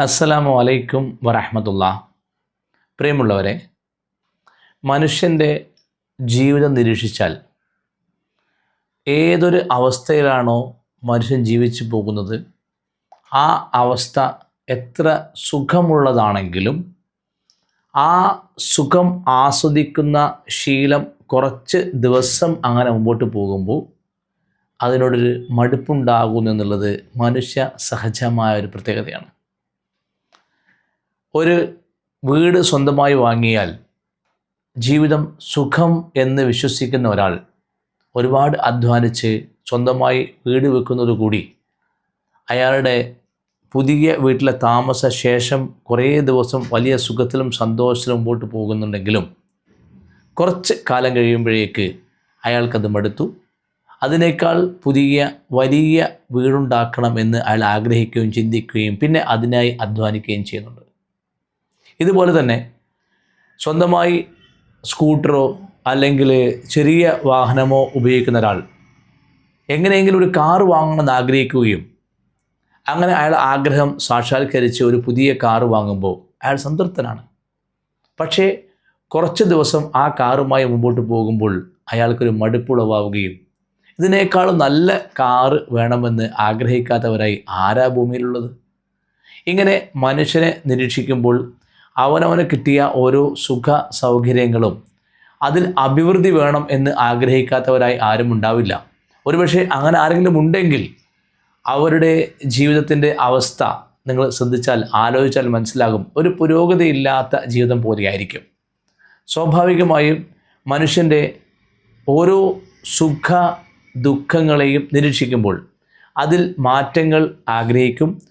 അസ്സലാമു അലൈക്കും വറഹമത്തുള്ള. പ്രിയമുള്ളവരെ മനുഷ്യന്റെ ജീവിതം നിരീക്ഷിച്ചാൽ ഏതൊരു അവസ്ഥയിലാണോ മനുഷ്യൻ ജീവിച്ചു പോകുന്നത് ആ അവസ്ഥ എത്ര സുഖമുള്ളതാണെങ്കിലും ആ സുഖം ആസ്വദിക്കുന്ന ശീലം കുറച്ച് ദിവസം അങ്ങനെ മുമ്പോട്ട് പോകുമ്പോൾ അതിനോടൊരു മടുപ്പുണ്ടാകുന്നു എന്നുള്ളത് മനുഷ്യ സഹജമായ ഒരു പ്രത്യേകതയാണ്. ഒരു വീട് സ്വന്തമായി വാങ്ങിയാൽ ജീവിതം സുഖം എന്ന് വിശ്വസിക്കുന്ന ഒരാൾ ഒരുപാട് അധ്വാനിച്ച് സ്വന്തമായി വീട് വെക്കുന്നതുകൂടി അയാളുടെ പുതിയ വീട്ടിലെ താമസ ശേഷം കുറേ ദിവസം വലിയ സുഖത്തിലും സന്തോഷത്തിലും മുമ്പോട്ട് പോകുന്നുണ്ടെങ്കിലും കുറച്ച് കാലം കഴിയുമ്പോഴേക്ക് അയാൾക്കത് മടുത്തു. അതിനേക്കാൾ പുതിയ വലിയ വീടുണ്ടാക്കണം എന്ന് അയാൾ ആഗ്രഹിക്കുകയും ചിന്തിക്കുകയും പിന്നെ അതിനായി അധ്വാനിക്കുകയും ചെയ്യുന്നുണ്ട്. ഇതുപോലെ തന്നെ സ്വന്തമായി സ്കൂട്ടറോ അല്ലെങ്കിൽ ചെറിയ വാഹനമോ ഉപയോഗിക്കുന്ന ഒരാൾ എങ്ങനെയെങ്കിലും ഒരു കാർ വാങ്ങണമെന്ന് ആഗ്രഹിക്കുകയും അങ്ങനെ അയാൾ ആഗ്രഹം സാക്ഷാത്കരിച്ച് ഒരു പുതിയ കാർ വാങ്ങുമ്പോൾ അയാൾ സംതൃപ്തനാണ്. പക്ഷേ കുറച്ച് ദിവസം ആ കാറുമായി മുമ്പോട്ട് പോകുമ്പോൾ അയാൾക്കൊരു മടുപ്പുളവാവുകയും ഇതിനേക്കാളും നല്ല കാറ് വേണമെന്ന് ആഗ്രഹിക്കാത്തവരായി ആരാ ഭൂമിയിലുള്ളത്? ഇങ്ങനെ മനുഷ്യനെ നിരീക്ഷിക്കുമ്പോൾ അവനവന് കിട്ടിയ ഓരോ സുഖ സൗകര്യങ്ങളും അതിൽ അഭിവൃദ്ധി വേണം എന്ന് ആഗ്രഹിക്കാത്തവരായി ആരും ഉണ്ടാവില്ല. ഒരുപക്ഷെ അങ്ങനെ ആരെങ്കിലും ഉണ്ടെങ്കിൽ അവരുടെ ജീവിതത്തിന്റെ അവസ്ഥ നിങ്ങൾ ശ്രദ്ധിച്ചാൽ ആലോചിച്ചാൽ മനസ്സിലാകും. ഒരു പുരോഗതിയില്ലാത്ത ജീവിതം പോലെയായിരിക്കും. സ്വാഭാവികമായും മനുഷ്യന്റെ ഓരോ സുഖ ദുഃഖങ്ങളെയും നിരീക്ഷിക്കുമ്പോൾ അതിൽ മാറ്റങ്ങൾ ആഗ്രഹിക്കും.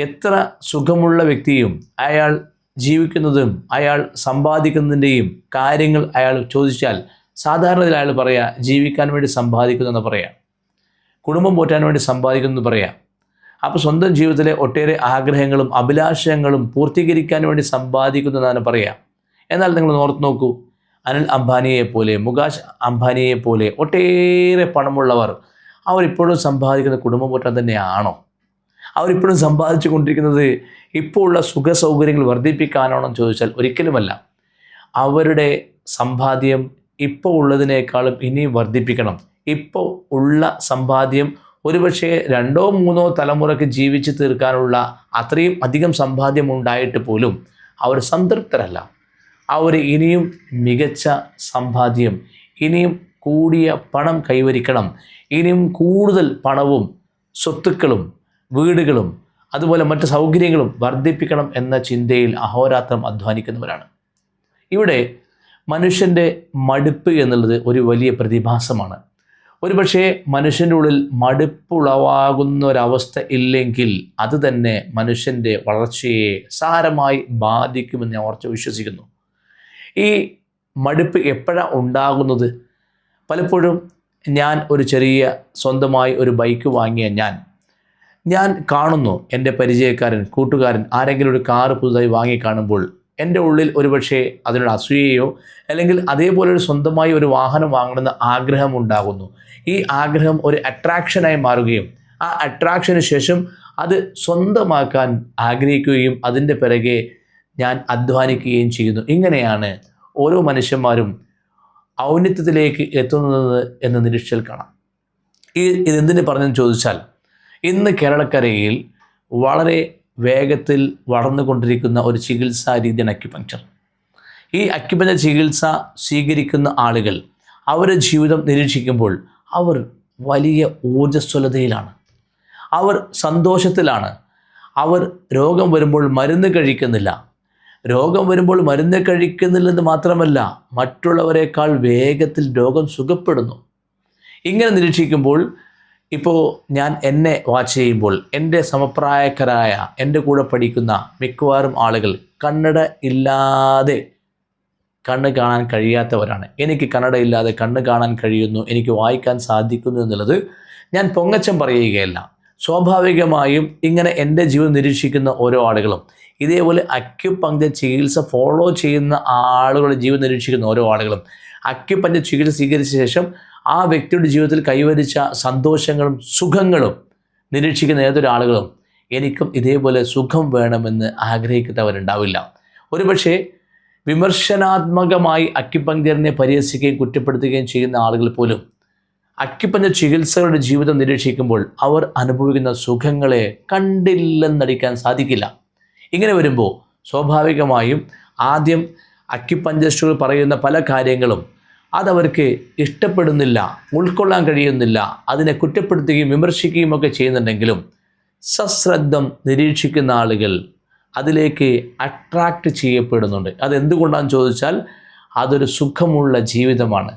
എത്ര സുഖമുള്ള വ്യക്തിയും അയാൾ ജീവിക്കുന്നതും അയാൾ സമ്പാദിക്കുന്നതിന്റെയും കാര്യങ്ങൾ അയാൾ ചോദിച്ചാൽ സാധാരണയിൽ അയാൾ പറയാ ജീവിക്കാൻ വേണ്ടി സമ്പാദിക്കുന്നു എന്ന് പറയാം. കുടുംബം പോറ്റാൻ വേണ്ടി സമ്പാദിക്കുന്നു എന്ന് പറയാം. അപ്പോൾ സ്വന്തം ജീവിതത്തിലെ ഒട്ടേറെ ആഗ്രഹങ്ങളും അഭിലാഷങ്ങളും പൂർത്തീകരിക്കാൻ വേണ്ടി സമ്പാദിക്കുന്നു എന്നാണ് പറയാം. എന്നാൽ നിങ്ങൾ ഓർത്ത് നോക്കൂ. അനിൽ അംബാനിയെ പോലെ മുകാഷ് അംബാനിയെ പോലെ ഒട്ടേറെ പണമുള്ളവർ അവരിപ്പോഴും സമ്പാദിക്കുന്ന കുടുംബം പോറ്റാൻ തന്നെയാണോ? അവരിപ്പോഴും സമ്പാദിച്ചു കൊണ്ടിരിക്കുന്നത് ഇപ്പോൾ ഉള്ള സുഖ സൗകര്യങ്ങൾ വർദ്ധിപ്പിക്കാനാണോ ചോദിച്ചാൽ ഒരിക്കലുമല്ല. അവരുടെ സമ്പാദ്യം ഇപ്പോൾ ഉള്ളതിനേക്കാളും ഇനിയും വർദ്ധിപ്പിക്കണം. ഇപ്പോൾ ഉള്ള സമ്പാദ്യം ഒരുപക്ഷെ രണ്ടോ മൂന്നോ തലമുറയ്ക്ക് ജീവിച്ചു തീർക്കാനുള്ള അത്രയും അധികം സമ്പാദ്യം ഉണ്ടായിട്ട് പോലും അവർ സംതൃപ്തരല്ല. അവർ ഇനിയും മികച്ച സമ്പാദ്യം ഇനിയും കൂടിയ പണം കൈവരിക്കണം ഇനിയും കൂടുതൽ പണവും സ്വത്തുക്കളും വീടുകളും അതുപോലെ മറ്റ് സൗകര്യങ്ങളും വർദ്ധിപ്പിക്കണം എന്ന ചിന്തയിൽ അഹോരാത്രം അധ്വാനിക്കുന്നവരാണ്. ഇവിടെ മനുഷ്യന്റെ മടുപ്പ് എന്നുള്ളത് ഒരു വലിയ പ്രതിഭാസമാണ്. ഒരുപക്ഷെ മനുഷ്യന്റെ ഉള്ളിൽ മടുപ്പുളവാകുന്ന ഒരവസ്ഥ ഇല്ലെങ്കിൽ അത് തന്നെ മനുഷ്യന്റെ വളർച്ചയെ സാരമായി ബാധിക്കുമെന്ന് ഞാൻ ഉറച്ചു വിശ്വസിക്കുന്നു. ഈ മടുപ്പ് എപ്പോഴാണ് ഉണ്ടാകുന്നത്? പലപ്പോഴും ഞാൻ ഒരു ചെറിയ സ്വന്തമായി ഒരു ബൈക്ക് വാങ്ങിയ ഞാൻ ഞാൻ കാണുന്നു എന്റെ പരിചയക്കാരൻ കൂട്ടുകാരൻ ആരെങ്കിലും ഒരു കാറ് പുതുതായി വാങ്ങി കാണുമ്പോൾ എന്റെ ഉള്ളിൽ ഒരുപക്ഷെ അതിനോട് അസൂയയോ അല്ലെങ്കിൽ അതേപോലെ ഒരു സ്വന്തമായി ഒരു വാഹനം വാങ്ങണമെന്ന് ആഗ്രഹം ഉണ്ടാകുന്നു. ഈ ആഗ്രഹം ഒരു അട്രാക്ഷനായി മാറുകയും ആ അട്രാക്ഷന് ശേഷം അത് സ്വന്തമാക്കാൻ ആഗ്രഹിക്കുകയും അതിന്റെ പിറകെ ഞാൻ അധ്വാനിക്കുകയും ചെയ്യുന്നു. ഇങ്ങനെയാണ് ഓരോ മനുഷ്യന്മാരും ഔന്നിത്യത്തിലേക്ക് എത്തുന്നത് എന്ന് നിരീക്ഷിച്ചാൽ കാണാം. ഈ ഇതെന്തിന് പറഞ്ഞെന്ന് ചോദിച്ചാൽ ഇന്ന് കേരളക്കരയിൽ വളരെ വേഗത്തിൽ വളർന്നുകൊണ്ടിരിക്കുന്ന ഒരു ചികിത്സാ രീതിയാണ് അക്യുപങ്ക്ചർ ഈ അക്യുപഞ്ചർ ചികിത്സ സ്വീകരിക്കുന്ന ആളുകൾ അവരുടെ ജീവിതം നിരീക്ഷിക്കുമ്പോൾ അവർ വലിയ ഊർജസ്വലതയിലാണ്. അവർ സന്തോഷത്തിലാണ്. അവർ രോഗം വരുമ്പോൾ മരുന്ന് കഴിക്കുന്നില്ല. രോഗം വരുമ്പോൾ മരുന്ന് കഴിക്കുന്നില്ലെന്ന് മാത്രമല്ല മറ്റുള്ളവരെക്കാൾ വേഗത്തിൽ രോഗം സുഖപ്പെടുന്നു. ഇങ്ങനെ നിരീക്ഷിക്കുമ്പോൾ ഇപ്പോൾ ഞാൻ എന്നെ വാച്ച് ചെയ്യുമ്പോൾ എന്റെ സമപ്രായക്കരായ എന്റെ കൂടെ പഠിക്കുന്ന മിക്കവാറും ആളുകൾ കണ്ണട ഇല്ലാതെ കണ്ണ് കാണാൻ കഴിയാത്തവരാണ്. എനിക്ക് കണ്ണട ഇല്ലാതെ കണ്ണ് കാണാൻ കഴിയുന്നു എനിക്ക് വായിക്കാൻ സാധിക്കുന്നു എന്നുള്ളത് ഞാൻ പൊങ്ങച്ചം പറയുകയല്ല. സ്വാഭാവികമായും ഇങ്ങനെ എന്റെ ജീവിതം നിരീക്ഷിക്കുന്ന ഓരോ ആളുകളും ഇതേപോലെ അക്യുപങ്ക്ചർ ചികിത്സ ഫോളോ ചെയ്യുന്ന ആളുകളുടെ ജീവിതം നിരീക്ഷിക്കുന്ന ഓരോ ആളുകളും അക്യുപങ്ക്ചർ ചികിത്സ സ്വീകരിച്ച ശേഷം ആ വ്യക്തിയുടെ ജീവിതത്തിൽ കൈവരിച്ച സന്തോഷങ്ങളും സുഖങ്ങളും നിരീക്ഷിക്കുന്ന ഏതൊരാളുകളും എനിക്കും ഇതേപോലെ സുഖം വേണമെന്ന് ആഗ്രഹിക്കുന്നവരുണ്ടാവില്ല. ഒരുപക്ഷെ വിമർശനാത്മകമായി അക്യുപങ്ക്ചറിനെ പരിഹസിക്കുകയും കുറ്റപ്പെടുത്തുകയും ചെയ്യുന്ന ആളുകൾ പോലും അക്യുപഞ്ചർ ചികിത്സകളുടെ ജീവിതം നിരീക്ഷിക്കുമ്പോൾ അവർ അനുഭവിക്കുന്ന സുഖങ്ങളെ കണ്ടില്ലെന്നടിക്കാൻ സാധിക്കില്ല. ഇങ്ങനെ വരുമ്പോൾ സ്വാഭാവികമായും ആദ്യം അക്യുപഞ്ചറിസ്റ്റുകൾ പറയുന്ന പല കാര്യങ്ങളും അതവർക്ക് ഇഷ്ടപ്പെടുന്നില്ല ഉൾക്കൊള്ളാൻ കഴിയുന്നില്ല അതിനെ കുറ്റപ്പെടുത്തുകയും വിമർശിക്കുകയും ഒക്കെ ചെയ്യുന്നുണ്ടെങ്കിലും സശ്രദ്ധം നിരീക്ഷിക്കുന്ന ആളുകൾ അതിലേക്ക് അട്രാക്റ്റ് ചെയ്യപ്പെടുന്നുണ്ട്. അതെന്തുകൊണ്ടാണെന്ന് ചോദിച്ചാൽ അതൊരു സുഖമുള്ള ജീവിതമാണ്.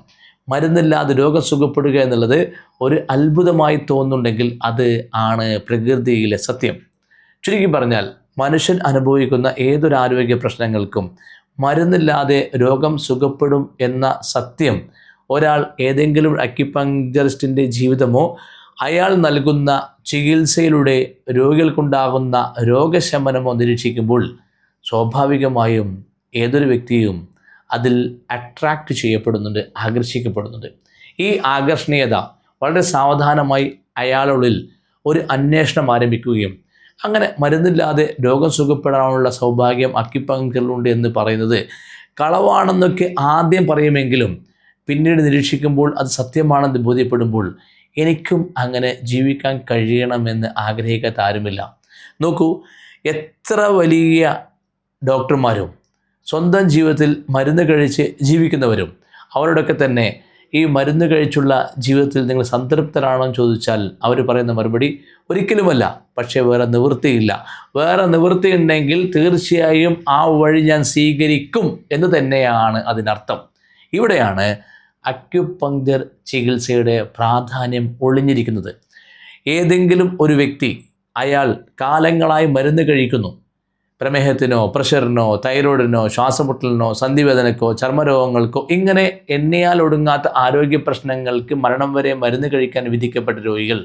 മരുന്നില്ലാതെ രോഗം സുഖപ്പെടുക എന്നുള്ളത് ഒരു അത്ഭുതമായി തോന്നുന്നുണ്ടെങ്കിൽ അത് ആണ് പ്രകൃതിയിലെ സത്യം. ചുരുക്കി പറഞ്ഞാൽ മനുഷ്യൻ അനുഭവിക്കുന്ന ഏതൊരു ആരോഗ്യ പ്രശ്നങ്ങൾക്കും മരുന്നില്ലാതെ രോഗം സുഖപ്പെടും എന്ന സത്യം ഒരാൾ ഏതെങ്കിലും അക്യുപങ്ക്ചറിസ്റ്റിന്റെ ജീവിതമോ അയാൾ നൽകുന്ന ചികിത്സയിലൂടെ രോഗികൾക്കുണ്ടാകുന്ന രോഗശമനമോ നിരീക്ഷിക്കുമ്പോൾ സ്വാഭാവികമായും ഏതൊരു വ്യക്തിയും അതിൽ അട്രാക്റ്റ് ചെയ്യപ്പെടുന്നുണ്ട് ആകർഷിക്കപ്പെടുന്നുണ്ട്. ഈ ആകർഷണീയത വളരെ സാവധാനമായി അയാളുള്ളിൽ ഒരു അന്വേഷണം ആരംഭിക്കുകയും അങ്ങനെ മരുന്നില്ലാതെ രോഗം സുഖപ്പെടാനുള്ള സൗഭാഗ്യം അക്കിപ്പങ്കറിലുണ്ട് എന്ന് പറയുന്നത് കളവാണെന്നൊക്കെ ആദ്യം പറയുമെങ്കിലും പിന്നീട് നിരീക്ഷിക്കുമ്പോൾ അത് സത്യമാണെന്ന് ബോധ്യപ്പെടുമ്പോൾ എനിക്കും അങ്ങനെ ജീവിക്കാൻ കഴിയണമെന്ന് ആഗ്രഹിക്കാത്ത ആരുമില്ല നോക്കൂ എത്ര വലിയ ഡോക്ടർമാരും സ്വന്തം ജീവിതത്തിൽ മരുന്ന് കഴിച്ച് ജീവിക്കുന്നവരും അവരോടൊക്കെ തന്നെ ഈ മരുന്ന് കഴിച്ചുള്ള ജീവിതത്തിൽ നിങ്ങൾ സംതൃപ്തരാണോ എന്ന് ചോദിച്ചാൽ അവർ പറയുന്ന മറുപടി ഒരിക്കലുമല്ല. പക്ഷേ വേറെ നിവൃത്തിയില്ല. വേറെ നിവൃത്തി ഉണ്ടെങ്കിൽ തീർച്ചയായും ആ വഴി ഞാൻ സ്വീകരിക്കും എന്ന് തന്നെയാണ് അതിനർത്ഥം. ഇവിടെയാണ് അക്യുപങ്ക്ചർ ചികിത്സയുടെ പ്രാധാന്യം ഒളിഞ്ഞിരിക്കുന്നത്. ഏതെങ്കിലും ഒരു വ്യക്തി അയാൾ കാലങ്ങളായി മരുന്ന് കഴിക്കുന്നു. പ്രമേഹത്തിനോ പ്രഷറിനോ തൈറോയിഡിനോ ശ്വാസമുട്ടലിനോ സന്ധിവേദനക്കോ ചർമ്മരോഗങ്ങൾക്കോ ഇങ്ങനെ എണ്ണയാൽ ഒടുങ്ങാത്ത ആരോഗ്യ പ്രശ്നങ്ങൾക്ക് മരണം വരെ മരുന്ന് കഴിക്കാൻ വിധിക്കപ്പെട്ട രോഗികൾ.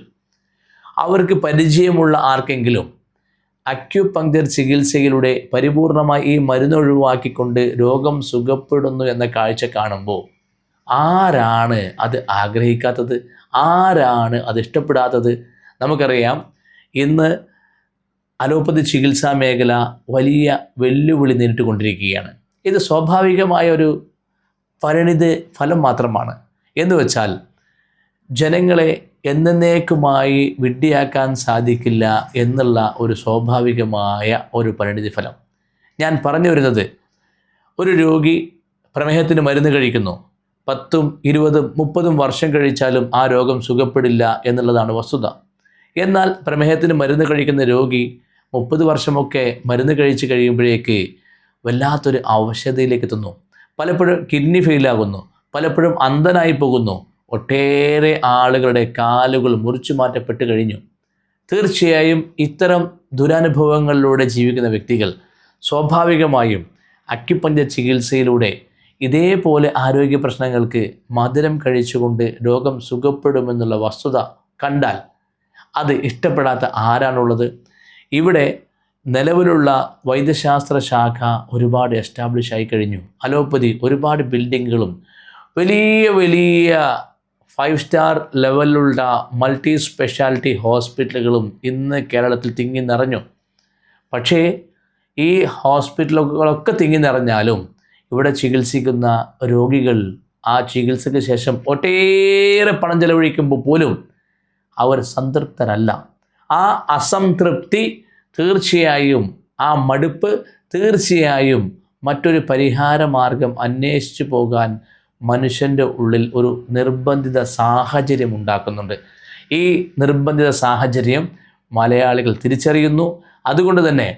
അവർക്ക് പരിചയമുള്ള ആർക്കെങ്കിലും അക്യുപങ്ക്ചർ ചികിത്സയിലൂടെ പരിപൂർണമായി ഈ മരുന്ന് ഒഴിവാക്കിക്കൊണ്ട് രോഗം സുഖപ്പെടുന്നു എന്ന കാഴ്ച കാണുമ്പോൾ ആരാണ് അത് ആഗ്രഹിക്കാത്തത്? ആരാണ് അത് ഇഷ്ടപ്പെടാത്തത്? നമുക്കറിയാം. ഇന്ന് അലോപ്പതി ചികിത്സാ മേഖല വലിയ വെല്ലുവിളി നേരിട്ട് കൊണ്ടിരിക്കുകയാണ് ഇത് സ്വാഭാവികമായ ഒരു പരിണിത ഫലം മാത്രമാണ്. എന്ന് വെച്ചാൽ ജനങ്ങളെ എന്നേക്കുമായി വിഡ്ഢിയാക്കാൻ സാധിക്കില്ല എന്നുള്ള ഒരു സ്വാഭാവികമായ ഒരു പരിണിതി ഫലം. ഞാൻ പറഞ്ഞു വരുന്നത് ഒരു രോഗി പ്രമേഹത്തിന് മരുന്ന് കഴിക്കുന്നു. പത്തും ഇരുപതും മുപ്പതും വർഷം കഴിച്ചാലും ആ രോഗം സുഖപ്പെടില്ല എന്നുള്ളതാണ് വസ്തുത. എന്നാൽ പ്രമേഹത്തിന് മരുന്ന് കഴിക്കുന്ന രോഗി മുപ്പത് വർഷമൊക്കെ മരുന്ന് കഴിച്ച് കഴിയുമ്പോഴേക്ക് വല്ലാത്തൊരു അവശതയിലേക്ക് എത്തുന്നു. പലപ്പോഴും കിഡ്നി ഫെയിലാകുന്നു പലപ്പോഴും അന്ധനായി പോകുന്നു. ഒട്ടേറെ ആളുകളുടെ കാലുകൾ മുറിച്ചു മാറ്റപ്പെട്ട് കഴിഞ്ഞു. തീർച്ചയായും ഇത്തരം ദുരനുഭവങ്ങളിലൂടെ ജീവിക്കുന്ന വ്യക്തികൾ സ്വാഭാവികമായും അക്യുപഞ്ചർ ചികിത്സയിലൂടെ ഇതേപോലെ ആരോഗ്യ പ്രശ്നങ്ങൾക്ക് മധുരം കഴിച്ചുകൊണ്ട് രോഗം സുഖപ്പെടുമെന്നുള്ള വസ്തുത കണ്ടാൽ അത് ഇഷ്ടപ്പെടാത്ത ആരാണുള്ളത്? ഇവിടെ നിലവിലുള്ള വൈദ്യശാസ്ത്ര ശാഖ ഒരുപാട് എസ്റ്റാബ്ലിഷ് ആയി കഴിഞ്ഞു. അലോപ്പതി ഒരുപാട് ബിൽഡിങ്ങുകളും വലിയ വലിയ ഫൈവ് സ്റ്റാർ ലെവലിലുള്ള മൾട്ടി സ്പെഷ്യാലിറ്റി ഹോസ്പിറ്റലുകളും ഇന്ന് കേരളത്തിൽ തിങ്ങി നിറഞ്ഞു. പക്ഷേ ഈ ഹോസ്പിറ്റലുകളൊക്കെ തിങ്ങി നിറഞ്ഞാലും ഇവിടെ ചികിത്സിക്കുന്ന രോഗികൾ ആ ചികിത്സയ്ക്ക് ശേഷം ഒട്ടേറെ പണം ചെലവഴിക്കുമ്പോൾ പോലും അവർ സംതൃപ്തരല്ല. ആ അസംതൃപ്തി തീർച്ചയായും ആ മടുപ്പ് തീർച്ചയായും മറ്റൊരു പരിഹാരമാർഗം അന്വേഷിച്ചു പോകാൻ മനുഷ്യന്റെ ഉള്ളിൽ ഒരു നിർബന്ധിത സാഹചര്യം ഉണ്ടാക്കുന്നുണ്ട്. ഈ നിർബന്ധിത സാഹചര്യം മലയാളികൾ തിരിച്ചറിയുന്നു. അതുകൊണ്ട് തന്നെ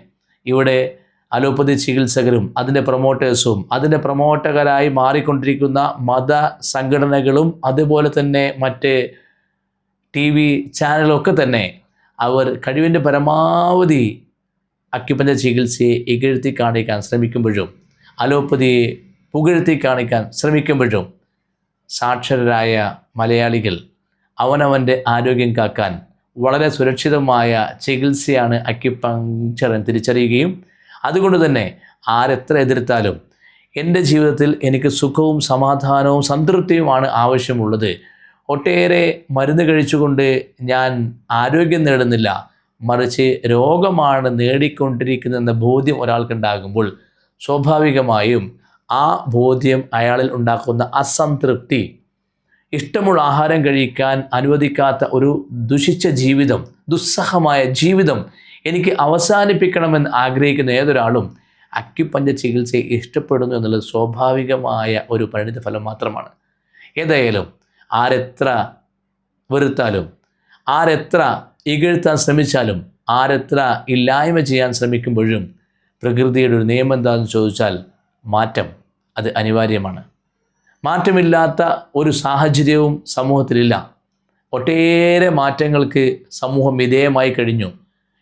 ഇവിടെ അലോപ്പതി ചികിത്സകരും അതിന്റെ പ്രൊമോട്ടേഴ്സും അതിന്റെ പ്രൊമോട്ടകരായി മാറിക്കൊണ്ടിരിക്കുന്ന മത സംഘടനകളും അതുപോലെ തന്നെ മറ്റ് ടി വി ചാനലൊക്കെ തന്നെ അവർ കഴിവിന്റെ പരമാവധി അക്യുപഞ്ചർ ചികിത്സയെ ഇകഴ്ത്തി കാണിക്കാൻ ശ്രമിക്കുമ്പോഴും അലോപ്പതിയെ പുകഴ്ത്തി കാണിക്കാൻ ശ്രമിക്കുമ്പോഴും സാക്ഷരരായ മലയാളികൾ അവനവന്റെ ആരോഗ്യം കാക്കാൻ വളരെ സുരക്ഷിതമായ ചികിത്സയാണ് അക്യുപങ്ക്ചർ എന്ന് തിരിച്ചറിയുകയും അതുകൊണ്ട് തന്നെ ആരെത്ര എതിർത്താലും എന്റെ ജീവിതത്തിൽ എനിക്ക് സുഖവും സമാധാനവും സംതൃപ്തിയുമാണ് ആവശ്യമുള്ളത് ഒട്ടേറെ മരുന്ന് കഴിച്ചുകൊണ്ട് ഞാൻ ആരോഗ്യം നേടുന്നില്ല. മറിച്ച് രോഗമാണ് നേടിക്കൊണ്ടിരിക്കുന്നതെന്ന ബോധ്യം ഒരാൾക്കുണ്ടാകുമ്പോൾ സ്വാഭാവികമായും ആ ബോധ്യം അയാളിൽ ഉണ്ടാക്കുന്ന അസംതൃപ്തി ഇഷ്ടമുള്ള ആഹാരം കഴിക്കാൻ അനുവദിക്കാത്ത ഒരു ദുഷിച്ച ജീവിതം ദുസ്സഹമായ ജീവിതം എനിക്ക് അവസാനിപ്പിക്കണമെന്ന് ആഗ്രഹിക്കുന്ന ഏതൊരാളും അക്യുപഞ്ച ചികിത്സയെ ഇഷ്ടപ്പെടുന്നു എന്നുള്ളത് സ്വാഭാവികമായ ഒരു പരിണിത ഫലം മാത്രമാണ്. ഏതായാലും ആരെത്ര വെറുത്താലും ആരെത്ര ഇകഴ്ത്താൻ ശ്രമിച്ചാലും ആരെത്ര ഇല്ലായ്മ ചെയ്യാൻ ശ്രമിക്കുമ്പോഴും പ്രകൃതിയുടെ ഒരു നിയമം എന്താണെന്ന് ചോദിച്ചാൽ മാറ്റം. അത് അനിവാര്യമാണ്. മാറ്റമില്ലാത്ത ഒരു സാഹചര്യവും സമൂഹത്തിലില്ല. ഒട്ടേറെ മാറ്റങ്ങൾക്ക് സമൂഹം വിധേയമായി കഴിഞ്ഞു.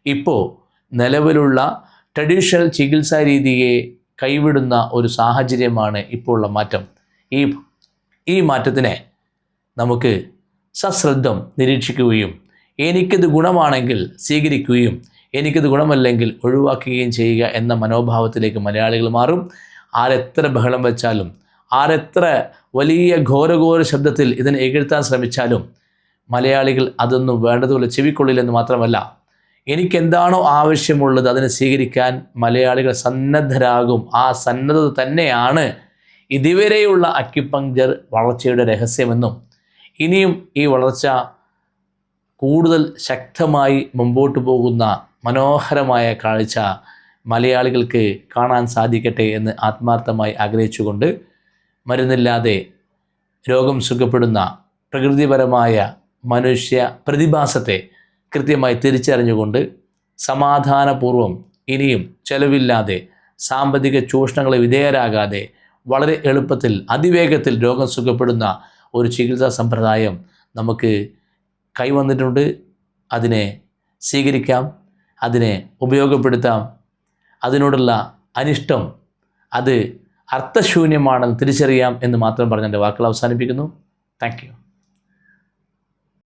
ഇപ്പോൾ നിലവിലുള്ള ട്രഡീഷണൽ ചികിത്സാ രീതിയെ കൈവിടുന്ന ഒരു സാഹചര്യമാണ് ഇപ്പോൾ ഉള്ള മാറ്റം. ഈ ഈ മാറ്റത്തിനെ നമുക്ക് സശ്രദ്ധം നിരീക്ഷിക്കുകയും എനിക്കിത് ഗുണമാണെങ്കിൽ സ്വീകരിക്കുകയും എനിക്കിത് ഗുണമല്ലെങ്കിൽ ഒഴിവാക്കുകയും ചെയ്യുക എന്ന മനോഭാവത്തിലേക്ക് മലയാളികൾ മാറും. ആരെത്ര ബഹളം വെച്ചാലും ആരെത്ര വലിയ ഘോരഘോര ശബ്ദത്തിൽ ഇതിനെ എഴുത്താൻ ശ്രമിച്ചാലും മലയാളികൾ അതൊന്നും വേണ്ടതുപോലെ ചെവിക്കൊള്ളില്ലെന്ന് മാത്രമല്ല എനിക്കെന്താണോ ആവശ്യമുള്ളത് അതിനെ സ്വീകരിക്കാൻ മലയാളികൾ സന്നദ്ധരാകും. ആ സന്നദ്ധത തന്നെയാണ് ഇതുവരെയുള്ള അക്യുപങ്ചർ വളർച്ചയുടെ രഹസ്യമെന്നും ഇനിയും ഈ വളർച്ച കൂടുതൽ ശക്തമായി മുമ്പോട്ട് പോകുന്ന മനോഹരമായ കാഴ്ച മലയാളികൾക്ക് കാണാൻ സാധിക്കട്ടെ എന്ന് ആത്മാർത്ഥമായി ആഗ്രഹിച്ചുകൊണ്ട് മരുന്നില്ലാതെ രോഗം സുഖപ്പെടുന്ന പ്രകൃതിപരമായ മനുഷ്യ പ്രതിഭാസത്തെ കൃത്യമായി തിരിച്ചറിഞ്ഞുകൊണ്ട് സമാധാനപൂർവം ഇനിയും ചെലവില്ലാതെ സാമ്പത്തിക ചൂഷണങ്ങളെ വിധേയരാകാതെ വളരെ എളുപ്പത്തിൽ അതിവേഗത്തിൽ രോഗം സുഖപ്പെടുന്ന ഒരു ചികിത്സാ സമ്പ്രദായം നമുക്ക് കൈവന്നിട്ടുണ്ട്. അതിനെ സ്വീകരിക്കാം. അതിനെ ഉപയോഗപ്പെടുത്താം. അതിനോടുള്ള അനിഷ്ടം അത് അർത്ഥശൂന്യമാണെന്ന് തിരിച്ചറിയാം എന്ന് മാത്രം പറഞ്ഞ് എന്റെ വാക്കുകൾ അവസാനിപ്പിക്കുന്നു. താങ്ക്